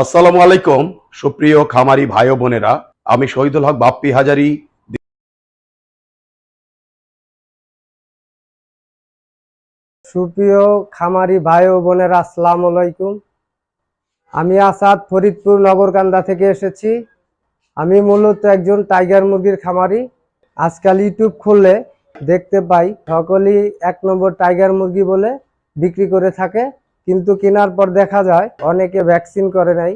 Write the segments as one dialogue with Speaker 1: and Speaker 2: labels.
Speaker 1: আসসালামু আলাইকুম, সুপ্রিয় খামারি ভাই বোনেরা। আমি শহীদুল হক বাপ্পি হাজারি।
Speaker 2: সুপ্রিয় খামারি ভাই বোনেরা, আসসালামু আলাইকুম। আমি আসাদ ফরিদপুর নগরকান্দা থেকে এসেছি। আমি মূলত একজন টাইগার মুরগির খামারি। আজকাল ইউটিউব খুললে দেখতে পাই, সকলেই এক নম্বর টাইগার মুরগি বলে বিক্রি করে থাকে। কিন্তু কেনার পর দেখা যায় অনেকে ভ্যাকসিন করে নাই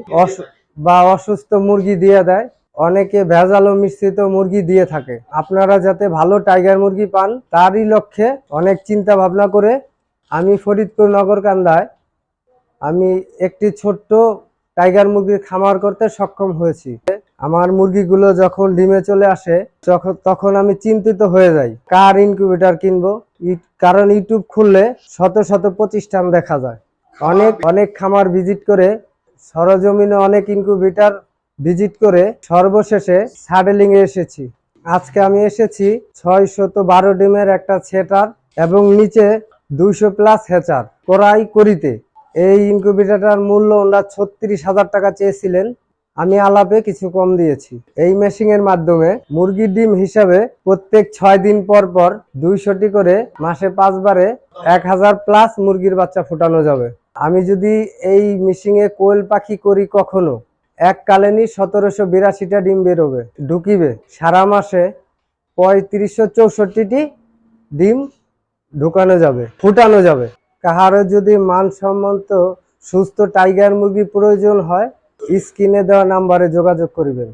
Speaker 2: বা অসুস্থ মুরগি দিয়ে দেয়, অনেকে ভেজাল ও মিশ্রিত মুরগি দিয়ে থাকে। আপনারা যাতে ভালো টাইগার মুরগি পান, তারই লক্ষ্যে অনেক চিন্তা ভাবনা করে আমি ফরিদপুর নগরকান্দায় আমি একটি ছোট্ট টাইগার মুরগির খামার করতে সক্ষম হয়েছি। আমার মুরগিগুলো যখন ডিমে চলে আসে তখন আমি চিন্তিত হয়ে যাই, কার ইনকিউবেটর কিনবো? কারণ ইউটিউব খুললে শত শত প্রতিষ্ঠান দেখা যায়। অনেক অনেক খামার ভিজিট করে, সরজমিনে অনেক ইনকিউবেটর ভিজিট করে সর্বশেষে সাডেলিং এ এসেছি। আজকে আমি এসেছি ছয় শত বারো ডিমের একটা সেটার এবং নিচে দুইশো প্লাস হেচার করাই করিতে। এই ইনকিউবেটরটার মূল্য ওনারা ছত্রিশ হাজার টাকা চেয়েছিলেন। আমি আলাপে কিছু কম দিয়েছি। এই মেশিং এর মাধ্যমে মুরগির ডিম হিসাবে প্রত্যেক ছয় দিন পর পর দুইশোটি করে মাসে পাঁচবারে এক হাজার প্লাস মুরগির বাচ্চা ফুটানো যাবে। আমি যদি এই মেশিং এ কোয়েল পাখি করি কখনো, এক কালেনি সতেরোশো বিরাশিটা ডিম বেরোবে, ঢুকিবে। সারা মাসে পঁয়ত্রিশশো চৌষট্টিটি ডিম ঢুকানো যাবে, ফুটানো যাবে। কাহারও যদি মানসম্মত সুস্থ টাইগার মুরগি প্রয়োজন হয়, স্ক্রিনে দেওয়া নাম্বারে যোগাযোগ করিবেন।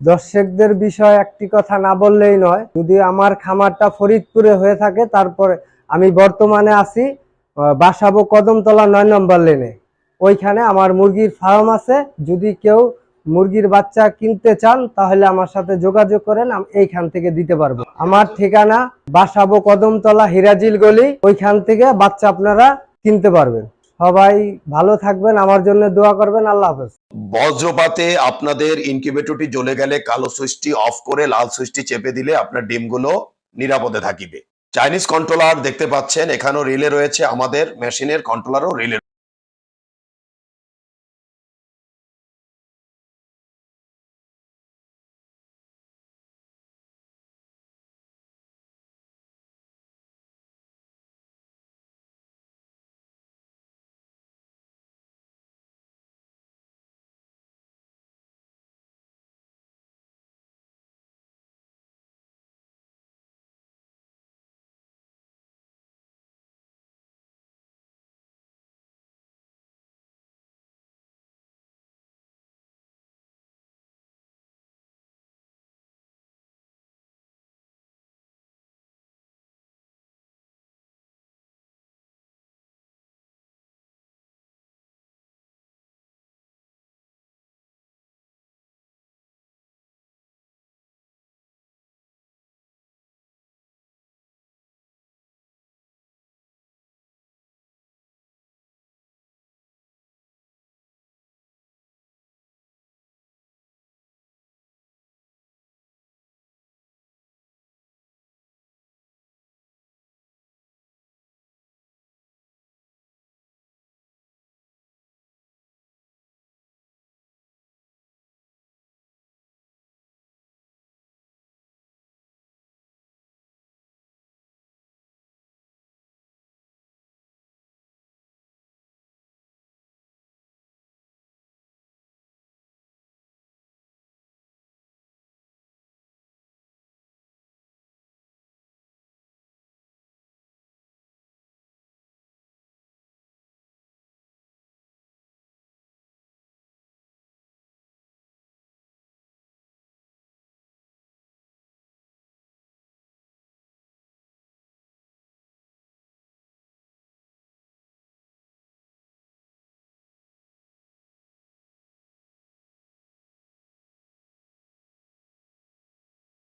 Speaker 2: দর্শকদের বিষয়ে একটি কথা না বললেই নয়, যদি আমার খামারটা ফরিদপুরে হয়ে থাকে, তারপরে আমি বর্তমানে আছি বাসাবো কদমতলা নয় নম্বর লেনে। ওইখানে আমার মুরগির ফার্ম আছে। যদি কেউ মুরগির বাচ্চা কিনতে চান, তাহলে আমার সাথে যোগাযোগ করেন, আমি এইখান থেকে দিতে পারব। আমার ঠিকানা বাসাবো কদমতলা হিরাজিল গলি। ওইখান থেকে বাচ্চা আপনারা কিনতে পারবেন। সবাই ভালো থাকবেন, আমার জন্য দোয়া করবেন। আল্লাহ হাফেজ।
Speaker 1: বজ্রপাতে আপনাদের ইনকিউবেটরটি জ্বলে গেলে কালো সুইচটি অফ করে লাল সুইচটি চেপে দিলে আপনার ডিমগুলো নিরাপদে থাকিবে। চাইনিজ কন্ট্রোলার দেখতে পাচ্ছেন এখানেও রিলে রয়েছে আমাদের মেশিনের কন্ট্রোলারও রিলে